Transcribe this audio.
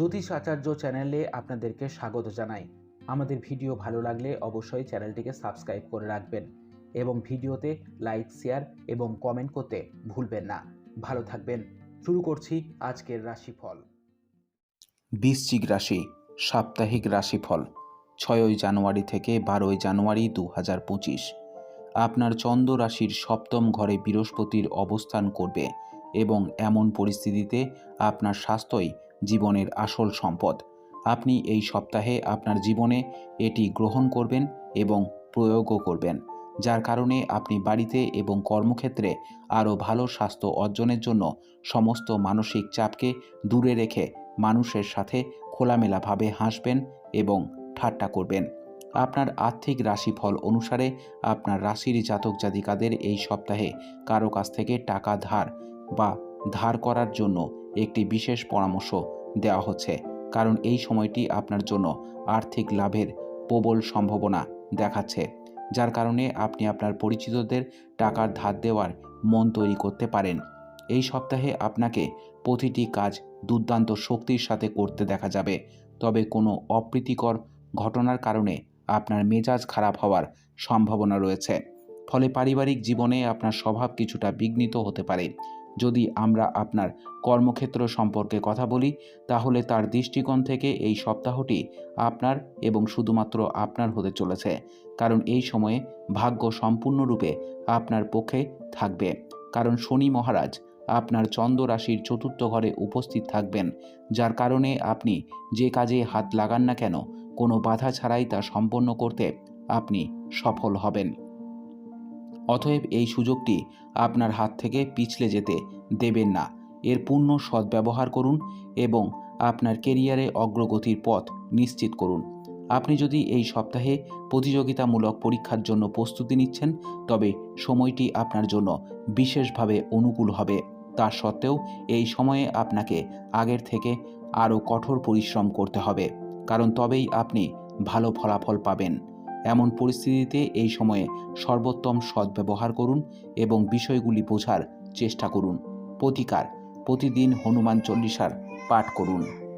জ্যোতিষ আচার্য চ্যানেলে আপনাদেরকে স্বাগত জানাই। আমাদের ভিডিও ভালো লাগলে অবশ্যই চ্যানেলটিকে সাবস্ক্রাইব করে রাখবেন এবং ভিডিওতে লাইক, শেয়ার এবং কমেন্ট করতে ভুলবেন না। ভালো থাকবেন। শুরু করছি আজকের রাশিফল। বৃশ্চিক রাশি, সাপ্তাহিক রাশিফল, ছয়ই জানুয়ারি থেকে বারোই জানুয়ারি দু হাজার পঁচিশ। আপনার চন্দ্র রাশির সপ্তম ঘরে বৃহস্পতির অবস্থান করবে এবং এমন পরিস্থিতিতে আপনার স্বাস্থ্যই জীবনের আসল সম্পদ। আপনি এই সপ্তাহে আপনার জীবনে এটি গ্রহণ করবেন এবং প্রয়োগও করবেন, যার কারণে আপনি বাড়িতে এবং কর্মক্ষেত্রে আরও ভালো স্বাস্থ্য অর্জনের জন্য সমস্ত মানসিক চাপকে দূরে রেখে মানুষের সাথে খোলামেলাভাবে হাসবেন এবং ঠাট্টা করবেন। আপনার আর্থিক রাশিফল অনুসারে আপনার রাশির জাতক জাতিকাদের এই সপ্তাহে কারও কাছ থেকে টাকা ধার বা ধার করার জন্য একটি বিশেষ পরামর্শ দেওয়া হচ্ছে, কারণ এই সময়টি আপনার জন্য আর্থিক লাভের প্রবল সম্ভাবনা দেখাচ্ছে, যার কারণে আপনি আপনার পরিচিতদের টাকার ধার দেওয়ার মন তৈরি করতে পারেন। এই সপ্তাহে আপনাকে প্রতিটি কাজ দুর্দান্ত শক্তির সাথে করতে দেখা যাবে, তবে কোনো অপ্রীতিকর ঘটনার কারণে আপনার মেজাজ খারাপ হওয়ার সম্ভাবনা রয়েছে। ফলে পারিবারিক জীবনে আপনার স্বভাব কিছুটা বিঘ্নিত হতে পারে। যদি আমরা আপনার কর্মক্ষেত্র সম্পর্কে কথা বলি, তাহলে তার দৃষ্টিকোণ থেকে এই সপ্তাহটি আপনার এবং শুধুমাত্র আপনার হতে চলেছে, কারণ এই সময়ে ভাগ্য সম্পূর্ণরূপে আপনার পক্ষে থাকবে। কারণ শনি মহারাজ আপনার চন্দ্র রাশির চতুর্থ ঘরে উপস্থিত থাকবেন, যার কারণে আপনি যে কাজে হাত লাগান না কেন, কোনো বাধা ছাড়াই তা সম্পন্ন করতে আপনি সফল হবেন। অতএব এই সুযোগটি আপনার হাত থেকে পিছলে যেতে দেবেন না। এর পূর্ণ সদ্ব্যবহার করুন এবং আপনার কেরিয়ারে অগ্রগতির পথ নিশ্চিত করুন। আপনি যদি এই সপ্তাহে প্রতিযোগিতামূলক পরীক্ষার জন্য প্রস্তুতি নিচ্ছেন, তবে সময়টি আপনার জন্য বিশেষভাবে অনুকূল হবে। তা সত্ত্বেও এই সময়ে আপনাকে আগের থেকে আরও কঠোর পরিশ্রম করতে হবে, কারণ তবেই আপনি ভালো ফলাফল পাবেন। এমন পরিস্থিতিতে এই সময়ে সর্বোত্তম সদ্ব্যবহার করুন এবং বিষয়গুলি বোঝার চেষ্টা করুন। প্রতিকার, প্রতিদিন হনুমান চল্লিশার পাঠ করুন।